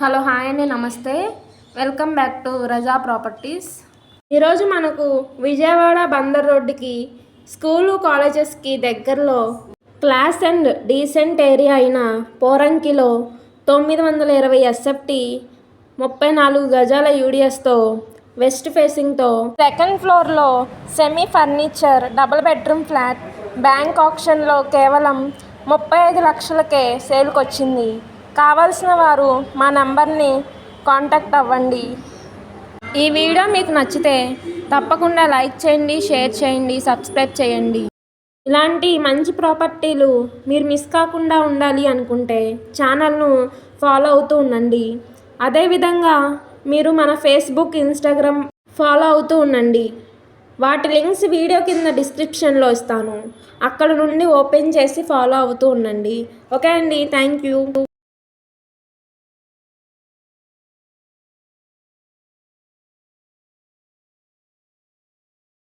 Hello hi అండి నమస్తే. Welcome back to Raja properties. ఈరోజు మనకు విజయవాడ బందర్ రోడ్డుకి స్కూలు కాలేజెస్కి దగ్గరలో క్లాస్ అండ్ డీసెంట్ ఏరియా అయిన పోరంకిలో తొమ్మిది వందల ఇరవై ఎస్ఎఫ్టి ముప్పై నాలుగు గజాల యూడిఎస్తో వెస్ట్ ఫేసింగ్తో సెకండ్ ఫ్లోర్లో semi furniture double bedroom flat bank ఆప్షన్లో కేవలం ముప్పై ఐదు లక్షలకే సేల్కొచ్చింది. కావాల్సిన వారు మా నంబర్ని కాంటాక్ట్ అవ్వండి. ఈ వీడియో మీకు నచ్చితే తప్పకుండా లైక్ చేయండి షేర్ చేయండి సబ్స్క్రైబ్ చేయండి. ఇలాంటి మంచి ప్రాపర్టీలు మీరు మిస్ కాకుండా ఉండాలి అనుకుంటే ఛానల్ను ఫాలో అవుతూ ఉండండి. అదేవిధంగా మీరు మన ఫేస్బుక్ ఇన్స్టాగ్రామ్ ఫాలో అవుతూ ఉండండి. వాటి లింక్స్ వీడియో కింద డిస్క్రిప్షన్లో ఇస్తాను. అక్కడ నుండి ఓపెన్ చేసి ఫాలో అవుతూ ఉండండి. ఓకే అండి థ్యాంక్ యూ.